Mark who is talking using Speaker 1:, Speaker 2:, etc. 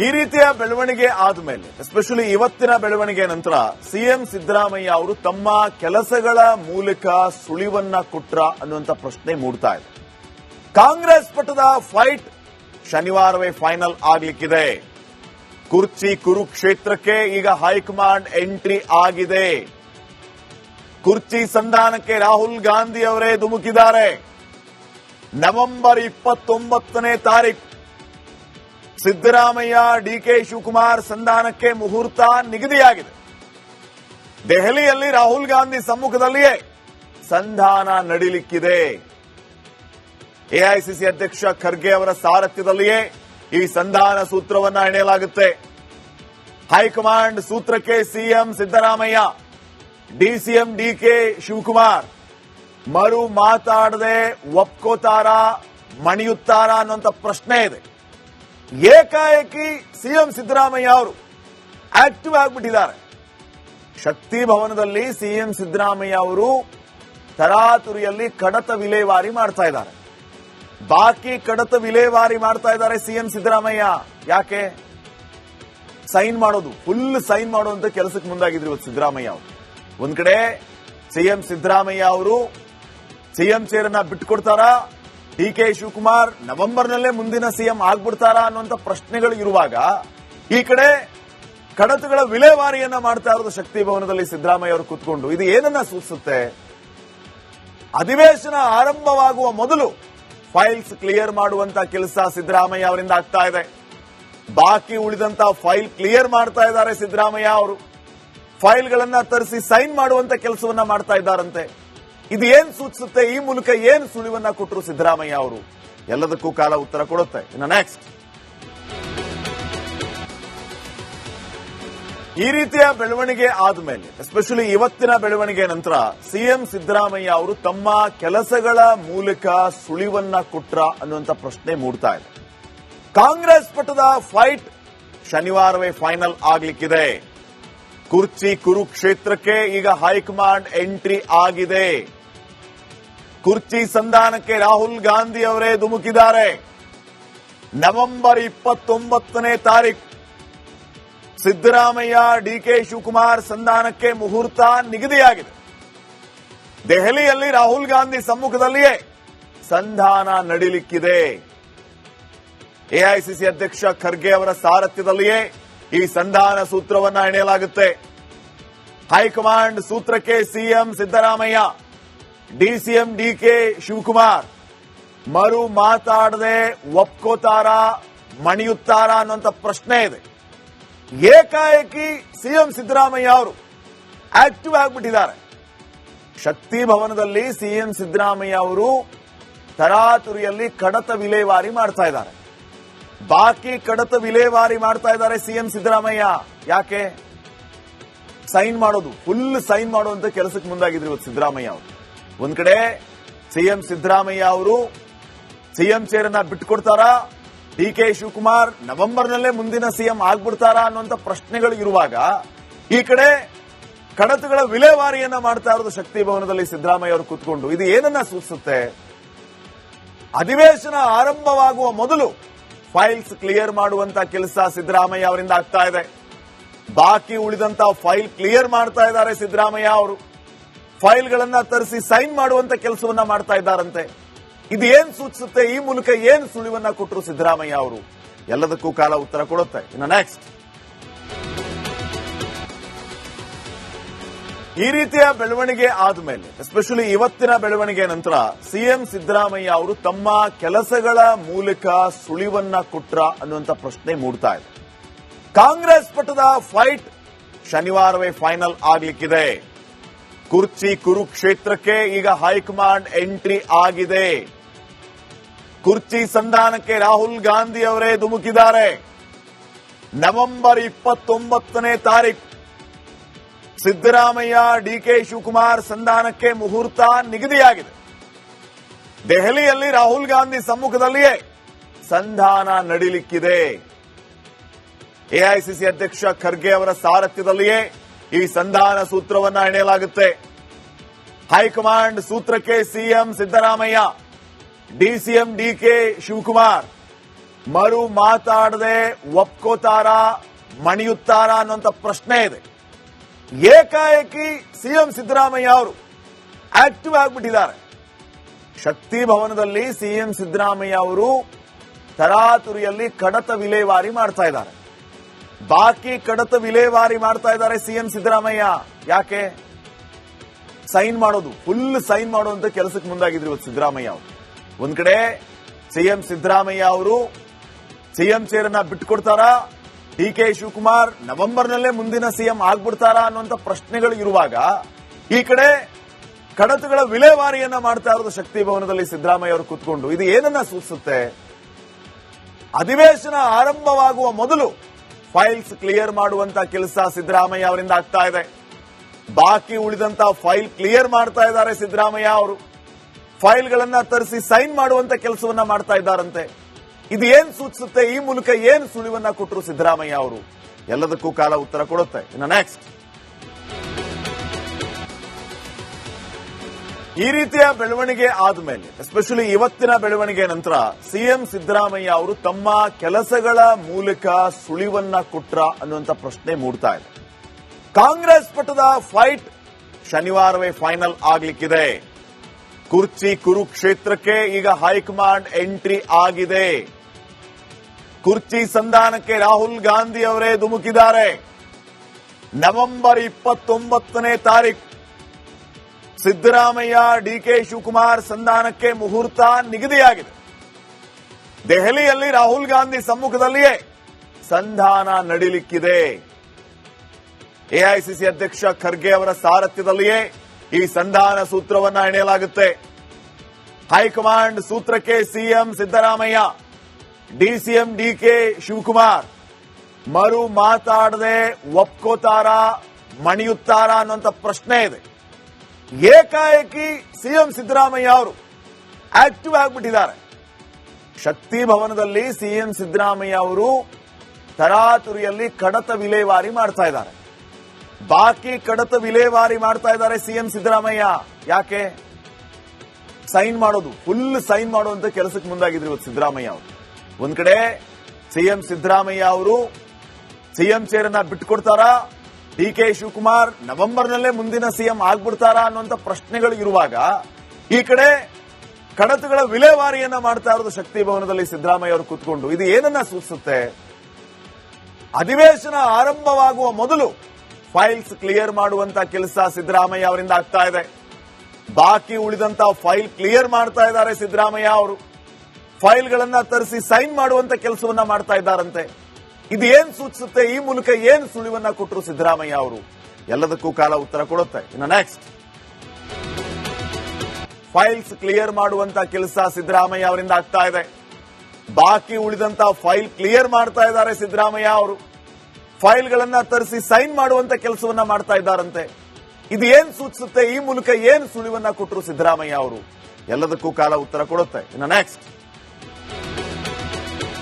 Speaker 1: ಈ ರೀತಿಯ ಬೆಳವಣಿಗೆ ಆದ್ಮೇಲೆ ಎಸ್ಪೆಷಲಿ ಇವತ್ತಿನ ಬೆಳವಣಿಗೆ ನಂತರ ಸಿಎಂ ಸಿದ್ದರಾಮಯ್ಯ ಅವರು ತಮ್ಮ ಕೆಲಸಗಳ ಮೂಲಕ ಸುಳಿವನ್ನ ಕೊಟ್ರ ಅನ್ನುವಂತ ಪ್ರಶ್ನೆ ಮೂಡ್ತಾ ಇದೆ. ಕಾಂಗ್ರೆಸ್ ಪಟದ ಫೈಟ್ ಶನಿವಾರವೇ ಫೈನಲ್ ಆಗ್ಲಿಕ್ಕಿದೆ. ಕುರ್ಚಿ ಕುರುಕ್ಷೇತ್ರಕ್ಕೆ ಈಗ ಹೈಕಮಾಂಡ್ ಎಂಟ್ರಿ ಆಗಿದೆ. ಕುರ್ಚಿ ಸಂಧಾನಕ್ಕೆ ರಾಹುಲ್ ಗಾಂಧಿ ಅವರೇ ಧುಮುಕಿದ್ದಾರೆ. ನವೆಂಬರ್ ಇಪ್ಪತ್ತೊಂಬತ್ತನೇ ತಾರೀಕು ಸಿದ್ದರಾಮಯ್ಯ, ಡಿಕೆ ಶಿವಕುಮಾರ್ ಸಂಧಾನಕ್ಕೆ ಮುಹೂರ್ತ ನಿಗದಿಯಾಗಿದೆ. ದೆಹಲಿಯಲ್ಲಿ ರಾಹುಲ್ ಗಾಂಧಿ ಸಮ್ಮುಖದಲ್ಲಿಯೇ ಸಂಧಾನ ನಡೀಲಿಕ್ಕಿದೆ. ಎಐಸಿಸಿ ಅಧ್ಯಕ್ಷ ಖರ್ಗೆ ಅವರ ಸಾರಥ್ಯದಲ್ಲಿಯೇ ಈ ಸಂಧಾನ ಸೂತ್ರವನ್ನ ಎಣೆಯಲಾಗುತ್ತೆ high command ಸೂತ್ರಕ್ಕೆ CM Siddaramaiah, DCM DK Shivakumar, ಮರು ಮಾತಾಡದೆ ಒಪ್ಕೋತಾರ, ಮಣಿಯುತ್ತಾರ ಅನ್ನುವಂತ ಪ್ರಶ್ನೆ ಇದೆ. ಏಕಾಏಕಿ ಸಿಎಂ ಸಿದ್ದರಾಮಯ್ಯ ಅವರು ಆಕ್ಟಿವ್ ಆಗಿಬಿಟ್ಟಿದ್ದಾರೆ. ಶಕ್ತಿ ಭವನದಲ್ಲಿ ಸಿಎಂ ಸಿದ್ದರಾಮಯ್ಯ ಅವರು ತರಾತುರಿಯಲ್ಲಿ ಕಡತ ವಿಲೇವಾರಿ ಮಾಡ್ತಾ ಇದ್ದಾರೆ. ಬಾಕಿ ಕಡತ ವಿಲೇವಾರಿ ಮಾಡ್ತಾ ಇದ್ದಾರೆ ಸಿಎಂ ಸಿದ್ದರಾಮಯ್ಯ. ಯಾಕೆ? ಸೈನ್ ಮಾಡೋದು, ಫುಲ್ ಸೈನ್ ಮಾಡುವಂತ ಕೆಲಸಕ್ಕೆ ಮುಂದಾಗಿದ್ರು ಇವತ್ತು ಸಿದ್ದರಾಮಯ್ಯ ಅವರು. ಒಂದ್ ಕಡೆ ಸಿಎಂ ಸಿದ್ದರಾಮಯ್ಯ ಅವರು ಸಿಎಂ ಚೇರನ್ನ ಬಿಟ್ಟುಕೊಡ್ತಾರಾ ಡಿ ಕೆ ಶಿವಕುಮಾರ್ ನವೆಂಬರ್ನಲ್ಲೇ ಮುಂದಿನ ಸಿಎಂ ಆಗ್ಬಿಡ್ತಾರಾ ಅನ್ನುವಂತ ಪ್ರಶ್ನೆಗಳು ಇರುವಾಗ ಈ ಕಡೆ ಕಡತಗಳ ವಿಲೇವಾರಿಯನ್ನ ಮಾಡ್ತಾ ಇರೋದು ಶಕ್ತಿ ಭವನದಲ್ಲಿ ಸಿದ್ದರಾಮಯ್ಯ ಅವರು ಕೂತ್ಕೊಂಡು. ಇದು ಏನನ್ನ ಸೂಚಿಸುತ್ತೆ? ಅಧಿವೇಶನ ಆರಂಭವಾಗುವ ಮೊದಲು ಫೈಲ್ಸ್ ಕ್ಲಿಯರ್ ಮಾಡುವಂತ ಕೆಲಸ ಸಿದ್ದರಾಮಯ್ಯ ಅವರಿಂದ ಆಗ್ತಾ ಇದೆ. ಬಾಕಿ ಉಳಿದಂತ ಫೈಲ್ ಕ್ಲಿಯರ್ ಮಾಡ್ತಾ ಇದ್ದಾರೆ ಸಿದ್ದರಾಮಯ್ಯ ಅವರು. ಫೈಲ್ಗಳನ್ನ ತರಿಸಿ ಸೈನ್ ಮಾಡುವಂತ ಕೆಲಸವನ್ನ ಮಾಡ್ತಾ ಇದ್ದಾರಂತೆ. ಇದು ಏನ್ ಸೂಚಿಸುತ್ತೆ? ಈ ಮೂಲಕ ಏನ್ ಸುಳಿವನ್ನ ಕೊಟ್ಟರು ಸಿದ್ದರಾಮಯ್ಯ ಅವರು? ಎಲ್ಲದಕ್ಕೂ ಕಾಲ ಉತ್ತರ ಕೊಡುತ್ತೆ. ಇನ್ನು ನೆಕ್ಸ್ಟ್ ಈ ರೀತಿಯ ಬೆಳವಣಿಗೆ ಆದ್ಮೇಲೆ ಎಸ್ಪೆಷಲಿ ಇವತ್ತಿನ ಬೆಳವಣಿಗೆ ನಂತರ, ಸಿಎಂ ಸಿದ್ದರಾಮಯ್ಯ ಅವರು ತಮ್ಮ ಕೆಲಸಗಳ ಮೂಲಕ ಸುಳಿವನ್ನ ಕೊಟ್ರ ಅನ್ನುವಂತ ಪ್ರಶ್ನೆ ಮೂಡ್ತಾ ಇದೆ. ಕಾಂಗ್ರೆಸ್ ಪಟದ ಫೈಟ್ ಶನಿವಾರವೇ ಫೈನಲ್ ಆಗ್ಲಿಕ್ಕಿದೆ. ಕುರ್ಚಿ ಕುರುಕ್ಷೇತ್ರಕ್ಕೆ ಈಗ ಹೈಕಮಾಂಡ್ ಎಂಟ್ರಿ ಆಗಿದೆ. ಕುರ್ಚಿ ಸಂಧಾನಕ್ಕೆ ರಾಹುಲ್ ಗಾಂಧಿ ಅವರೇ ಧುಮುಕಿದ್ದಾರೆ. ನವೆಂಬರ್ ಇಪ್ಪತ್ತೊಂಬತ್ತನೇ ತಾರೀಕು ಸಿದ್ದರಾಮಯ್ಯ, ಡಿಕೆ ಶಿವಕುಮಾರ್ ಸಂಧಾನಕ್ಕೆ ಮುಹೂರ್ತ ನಿಗದಿಯಾಗಿದೆ. ದೆಹಲಿಯಲ್ಲಿ ರಾಹುಲ್ ಗಾಂಧಿ ಸಮ್ಮುಖದಲ್ಲಿಯೇ ಸಂಧಾನ ನಡೀಲಿಕ್ಕಿದೆ. ಎಐಸಿಸಿ ಅಧ್ಯಕ್ಷ ಖರ್ಗೆ ಅವರ ಸಾರಥ್ಯದಲ್ಲಿಯೇ ಈ ಸಂಧಾನ ಸೂತ್ರವನ್ನು ಎಣೆಯಲಾಗುತ್ತೆ high command ಸೂತ್ರಕ್ಕೆ CM Siddaramaiah DCM DK Shivakumar, ಮರು ಮಾತಾಡದೆ ಒಪ್ಕೋತಾರ, ಮಣಿಯುತ್ತಾರ ಅನ್ನುವಂತ ಪ್ರಶ್ನೆ ಇದೆ. ಏಕಾಏಕಿ ಸಿಎಂ ಸಿದ್ದರಾಮಯ್ಯ ಅವರು ಆಕ್ಟಿವ್ ಆಗಿಬಿಟ್ಟಿದ್ದಾರೆ. ಶಕ್ತಿ ಭವನದಲ್ಲಿ ಸಿಎಂ ಸಿದ್ದರಾಮಯ್ಯ ಅವರು ತರಾತುರಿಯಲ್ಲಿ ಕಡತ ವಿಲೇವಾರಿ ಮಾಡ್ತಾ ಇದ್ದಾರೆ. ಬಾಕಿ ಕಡತ ವಿಲೇವಾರಿ ಮಾಡ್ತಾ ಇದ್ದಾರೆ ಸಿಎಂ ಸಿದ್ದರಾಮಯ್ಯ. ಯಾಕೆ? ಸೈನ್ ಮಾಡೋದು, ಫುಲ್ ಸೈನ್ ಮಾಡುವಂತ ಕೆಲಸಕ್ಕೆ ಮುಂದಾಗಿದ್ರು ಇವತ್ತು ಸಿದ್ದರಾಮಯ್ಯ ಅವರು. ಒಂದ್ ಕಡೆ ಸಿಎಂ ಸಿದ್ದರಾಮಯ್ಯ ಅವರು ಸಿಎಂ ಚೇರನ್ನ ಬಿಟ್ಟುಕೊಡ್ತಾರಾ ಡಿ ಕೆ ಶಿವಕುಮಾರ್ ನವೆಂಬರ್ನಲ್ಲೇ ಮುಂದಿನ ಸಿಎಂ ಆಗ್ಬಿಡ್ತಾರಾ ಅನ್ನುವಂತ ಪ್ರಶ್ನೆಗಳು ಇರುವಾಗ ಈ ಕಡೆ ಕಡತಗಳ ವಿಲೇವಾರಿಯನ್ನ ಮಾಡ್ತಾ ಇರೋದು ಶಕ್ತಿ ಭವನದಲ್ಲಿ ಸಿದ್ದರಾಮಯ್ಯ ಅವರು ಕೂತ್ಕೊಂಡು. ಇದು ಏನನ್ನ ಸೂಚಿಸುತ್ತೆ? ಅಧಿವೇಶನ ಆರಂಭವಾಗುವ ಮೊದಲು ಫೈಲ್ಸ್ ಕ್ಲಿಯರ್ ಮಾಡುವಂತ ಕೆಲಸ ಸಿದ್ದರಾಮಯ್ಯ ಅವರಿಂದ ಆಗ್ತಾ ಇದೆ. ಬಾಕಿ ಉಳಿದಂತ ಫೈಲ್ ಕ್ಲಿಯರ್ ಮಾಡ್ತಾ ಇದ್ದಾರೆ ಸಿದ್ದರಾಮಯ್ಯ ಅವರು. ಫೈಲ್ಗಳನ್ನ ತರಿಸಿ ಸೈನ್ ಮಾಡುವಂತ ಕೆಲಸವನ್ನ ಮಾಡ್ತಾ ಇದ್ದಾರಂತೆ. ಇದು ಏನ್ ಸೂಚಿಸುತ್ತೆ? ಈ ಮೂಲಕ ಏನ್ ಸುಳಿವನ್ನ ಕೊಟ್ಟರು ಸಿದ್ದರಾಮಯ್ಯ ಅವರು? ಎಲ್ಲದಕ್ಕೂ ಕಾಲ ಉತ್ತರ ಕೊಡುತ್ತೆ. ಇನ್ನು ನೆಕ್ಸ್ಟ್ ಈ ರೀತಿಯ ಬೆಳವಣಿಗೆ ಆದ್ಮೇಲೆ ಎಸ್ಪೆಷಲಿ ಇವತ್ತಿನ ಬೆಳವಣಿಗೆ ನಂತರ, ಸಿಎಂ ಸಿದ್ದರಾಮಯ್ಯ ಅವರು ತಮ್ಮ ಕೆಲಸಗಳ ಮೂಲಕ ಸುಳಿವನ್ನ ಕೊಟ್ರ ಅನ್ನುವಂತ ಪ್ರಶ್ನೆ ಮೂಡ್ತಾ ಇದೆ. ಕಾಂಗ್ರೆಸ್ ಪಟದ ಫೈಟ್ ಶನಿವಾರವೇ ಫೈನಲ್ ಆಗ್ಲಿಕ್ಕಿದೆ. ಕುರ್ಚಿ ಕುರುಕ್ಷೇತ್ರಕ್ಕೆ ಈಗ ಹೈಕಮಾಂಡ್ ಎಂಟ್ರಿ ಆಗಿದೆ. ಕುರ್ಚಿ ಸಂಧಾನಕ್ಕೆ ರಾಹುಲ್ ಗಾಂಧಿ ಅವರೇ ಧುಮುಕಿದ್ದಾರೆ. ನವೆಂಬರ್ ಇಪ್ಪತ್ತೊಂಬತ್ತನೇ ತಾರೀಕು ಸಿದ್ದರಾಮಯ್ಯ ಡಿಕೆ ಶಿವಕುಮಾರ್ ಸಂಧಾನಕ್ಕೆ ಮುಹೂರ್ತ ನಿಗದಿಯಾಗಿದೆ. ದೆಹಲಿಯಲ್ಲಿ ರಾಹುಲ್ ಗಾಂಧಿ ಸಮ್ಮುಖದಲ್ಲಿಯೇ ಸಂಧಾನ ನಡೀಲಿಕ್ಕಿದೆ. ಎಐಸಿಸಿ ಅಧ್ಯಕ್ಷ ಖರ್ಗೆ ಅವರ ಸಾರಥ್ಯದಲ್ಲಿಯೇ ಈ ಸಂಧಾನ ಸೂತ್ರವನ್ನ ಎಣೆಯಲಾಗುತ್ತೆ. High command ಸೂತ್ರಕ್ಕೆ CM Siddaramaiah DCM DK Shivakumar, ಮರು ಮಾತಾಡದೆ ಒಪ್ಕೋತಾರ, ಮಣಿಯುತ್ತಾರ ಅನ್ನುವಂತ ಪ್ರಶ್ನೆ ಇದೆ. ಏಕಾಏಕಿ ಸಿಎಂ ಸಿದ್ದರಾಮಯ್ಯ ಅವರು ಆಕ್ಟಿವ್ ಆಗಿಬಿಟ್ಟಿದ್ದಾರೆ. ಶಕ್ತಿ ಭವನದಲ್ಲಿ ಸಿಎಂ ಸಿದ್ದರಾಮಯ್ಯ ಅವರು ತರಾತುರಿಯಲ್ಲಿ ಕಡತ ವಿಲೇವಾರಿ ಮಾಡ್ತಾ ಇದ್ದಾರೆ. ಬಾಕಿ ಕಡತ ವಿಲೇವಾರಿ ಮಾಡ್ತಾ ಇದ್ದಾರೆ ಸಿಎಂ ಸಿದ್ದರಾಮಯ್ಯ. ಯಾಕೆ? ಸೈನ್ ಮಾಡೋದು ಫುಲ್ ಸೈನ್ ಮಾಡುವಂತ ಕೆಲಸಕ್ಕೆ ಮುಂದಾಗಿದ್ರು ಇವತ್ತು ಸಿದ್ದರಾಮಯ್ಯ ಅವರು. ಒಂದ್ ಕಡೆ ಸಿಎಂ ಸಿದ್ದರಾಮಯ್ಯ ಅವರು ಸಿಎಂ ಚೇರನ್ನ ಬಿಟ್ಕೊಡ್ತಾರಾ? ಡಿ ಕೆ ಶಿವಕುಮಾರ್ ನವೆಂಬರ್ನಲ್ಲೇ ಮುಂದಿನ ಸಿಎಂ ಆಗ್ಬಿಡ್ತಾರಾ ಅನ್ನುವಂತ ಪ್ರಶ್ನೆಗಳು ಇರುವಾಗ ಈ ಕಡೆ ಕಡತಗಳ ವಿಲೇವಾರಿಯನ್ನ ಮಾಡ್ತಾ ಇರೋದು ಶಕ್ತಿ ಭವನದಲ್ಲಿ ಸಿದ್ದರಾಮಯ್ಯ ಅವರು ಕೂತ್ಕೊಂಡು. ಇದು ಏನನ್ನ ಸೂಚಿಸುತ್ತೆ? ಅಧಿವೇಶನ ಆರಂಭವಾಗುವ ಮೊದಲು ಫೈಲ್ಸ್ ಕ್ಲಿಯರ್ ಮಾಡುವಂತ ಕೆಲಸ ಸಿದ್ದರಾಮಯ್ಯ ಅವರಿಂದ ಆಗ್ತಾ ಇದೆ. ಬಾಕಿ ಉಳಿದಂತ ಫೈಲ್ ಕ್ಲಿಯರ್ ಮಾಡ್ತಾ ಇದ್ದಾರೆ ಸಿದ್ದರಾಮಯ್ಯ ಅವರು. ಫೈಲ್ಗಳನ್ನ ತರಿಸಿ ಸೈನ್ ಮಾಡುವಂತ ಕೆಲಸವನ್ನ ಮಾಡ್ತಾ ಇದ್ದಾರಂತೆ. ಇದು ಏನ್ ಸೂಚಿಸುತ್ತೆ? ಈ ಮೂಲಕ ಏನ್ ಸುಳಿವನ್ನ ಕೊಟ್ಟರು ಸಿದ್ದರಾಮಯ್ಯ ಅವರು? ಎಲ್ಲದಕ್ಕೂ ಕಾಲ ಉತ್ತರ ಕೊಡುತ್ತೆ. ಇನ್ನು ನೆಕ್ಸ್ಟ್ ಈ ರೀತಿಯ ಬೆಳವಣಿಗೆ ಆದ್ಮೇಲೆ ಎಸ್ಪೆಷಲಿ ಇವತ್ತಿನ ಬೆಳವಣಿಗೆ ನಂತರ, ಸಿಎಂ ಸಿದ್ದರಾಮಯ್ಯ ಅವರು ತಮ್ಮ ಕೆಲಸಗಳ ಮೂಲಕ ಸುಳಿವನ್ನ ಕೊಟ್ರ ಅನ್ನುವಂತ ಪ್ರಶ್ನೆ ಮೂಡ್ತಾ ಇದೆ. ಕಾಂಗ್ರೆಸ್ ಪಟದ ಫೈಟ್ ಶನಿವಾರವೇ ಫೈನಲ್ ಆಗ್ಲಿಕ್ಕಿದೆ. ಕುರ್ಚಿ ಕುರುಕ್ಷೇತ್ರಕ್ಕೆ ಈಗ ಹೈಕಮಾಂಡ್ ಎಂಟ್ರಿ ಆಗಿದೆ. ಕುರ್ಚಿ ಸಂಧಾನಕ್ಕೆ ರಾಹುಲ್ ಗಾಂಧಿ ಅವರೇ ಧುಮುಕಿದ್ದಾರೆ. ನವೆಂಬರ್ ಇಪ್ಪತ್ತೊಂಬತ್ತನೇ ತಾರೀಕು ಸಿದ್ದರಾಮಯ್ಯ, ಡಿ ಕೆ ಶಿವಕುಮಾರ್ ಸಂಧಾನಕ್ಕೆ ಮುಹೂರ್ತ ನಿಗದಿಯಾಗಿದೆ. ದೆಹಲಿಯಲ್ಲಿ ರಾಹುಲ್ ಗಾಂಧಿ ಸಮ್ಮುಖದಲ್ಲಿಯೇ ಸಂಧಾನ ನಡೀಲಿಕ್ಕಿದೆ. ಎಐಸಿಸಿ ಅಧ್ಯಕ್ಷ ಖರ್ಗೆ ಅವರ ಸಾರಥ್ಯದಲ್ಲಿಯೇ ಈ ಸಂಧಾನ ಸೂತ್ರವನ್ನ ಎಣೆಯಲಾಗುತ್ತೆ high command ಸೂತ್ರಕ್ಕೆ CM Siddaramaiah DCM DK Shivakumar, ಮರು ಮಾತಾಡದೆ ಒಪ್ಕೋತಾರ ಮಣಿಯುತ್ತಾರ ಅನ್ನುವಂತ ಪ್ರಶ್ನೆ ಇದೆ. ಏಕಾಏಕಿ ಸಿಎಂ ಸಿದ್ದರಾಮಯ್ಯ ಅವರು ಆಕ್ಟಿವ್ ಆಗಿಬಿಟ್ಟಿದ್ದಾರೆ. ಶಕ್ತಿ ಭವನದಲ್ಲಿ ಸಿಎಂ ಸಿದ್ದರಾಮಯ್ಯ ಅವರು ತರಾತುರಿಯಲ್ಲಿ ಕಡತ ವಿಲೇವಾರಿ ಮಾಡ್ತಾ ಇದ್ದಾರೆ. ಬಾಕಿ ಕಡತ ವಿಲೇವಾರಿ ಮಾಡ್ತಾ ಇದ್ದಾರೆ ಸಿಎಂ ಸಿದ್ದರಾಮಯ್ಯ. ಯಾಕೆ? ಸೈನ್ ಮಾಡೋದು, ಫುಲ್ ಸೈನ್ ಮಾಡುವಂತ ಕೆಲಸಕ್ಕೆ ಮುಂದಾಗಿದ್ರು ಇವತ್ತು ಸಿದ್ದರಾಮಯ್ಯ ಅವರು. ಒಂದ್ ಕಡೆ ಸಿಎಂ ಸಿದ್ದರಾಮಯ್ಯ ಅವರು ಸಿಎಂ ಚೇರನ್ನ ಬಿಟ್ಕೊಡ್ತಾರಾ? ಡಿ ಕೆ ಶಿವಕುಮಾರ್ ನವೆಂಬರ್ನಲ್ಲೇ ಮುಂದಿನ ಸಿಎಂ ಆಗ್ಬಿಡ್ತಾರಾ ಅನ್ನುವಂತ ಪ್ರಶ್ನೆಗಳು ಇರುವಾಗ ಈ ಕಡೆ ಕಡತಗಳ ವಿಲೇವಾರಿಯನ್ನ ಮಾಡ್ತಾ ಇರೋದು ಶಕ್ತಿ ಭವನದಲ್ಲಿ ಸಿದ್ದರಾಮಯ್ಯ ಅವರು ಕೂತ್ಕೊಂಡು. ಇದು ಏನನ್ನ ಸೂಚಿಸುತ್ತೆ? ಅಧಿವೇಶನ ಆರಂಭವಾಗುವ ಮೊದಲು ಫೈಲ್ಸ್ ಕ್ಲಿಯರ್ ಮಾಡುವಂತ ಕೆಲಸ ಸಿದ್ದರಾಮಯ್ಯ ಅವರಿಂದ ಆಗ್ತಾ ಇದೆ. ಬಾಕಿ ಉಳಿದಂತ ಫೈಲ್ ಕ್ಲಿಯರ್ ಮಾಡ್ತಾ ಇದ್ದಾರೆ ಸಿದ್ದರಾಮಯ್ಯ ಅವರು. ಫೈಲ್ಗಳನ್ನ ತರಿಸಿ ಸೈನ್ ಮಾಡುವಂತ ಕೆಲಸವನ್ನ ಮಾಡ್ತಾ ಇದ್ದಾರಂತೆ. ಇದು ಏನ್ ಸೂಚಿಸುತ್ತೆ? ಈ ಮೂಲಕ ಏನ್ ಸುಳಿವನ್ನ ಕೊಟ್ಟರು ಸಿದ್ದರಾಮಯ್ಯ ಅವರು? ಎಲ್ಲದಕ್ಕೂ ಕಾಲ ಉತ್ತರ ಕೊಡುತ್ತೆ. ಇನ್ನು ನೆಕ್ಸ್ಟ್ ಫೈಲ್ಸ್ ಕ್ಲಿಯರ್ ಮಾಡುವಂತ ಕೆಲಸ ಸಿದ್ದರಾಮಯ್ಯ ಅವರಿಂದ ಆಗ್ತಾ ಇದೆ. ಬಾಕಿ ಉಳಿದಂತ ಫೈಲ್ ಕ್ಲಿಯರ್ ಮಾಡ್ತಾ ಇದ್ದಾರೆ ಸಿದ್ದರಾಮಯ್ಯ ಅವರು. ಫೈಲ್ಗಳನ್ನ ತರಿಸಿ ಸೈನ್ ಮಾಡುವಂತ ಕೆಲಸವನ್ನ ಮಾಡ್ತಾ ಇದ್ದಾರಂತೆ. ಇದು ಏನ್ ಸೂಚಿಸುತ್ತೆ? ಈ ಮೂಲಕ ಏನ್ ಸುಳಿವನ್ನ ಕೊಟ್ಟರು ಸಿದ್ದರಾಮಯ್ಯ ಅವರು? ಎಲ್ಲದಕ್ಕೂ ಕಾಲ ಉತ್ತರ ಕೊಡುತ್ತೆ. ಇನ್ನು ನೆಕ್ಸ್ಟ್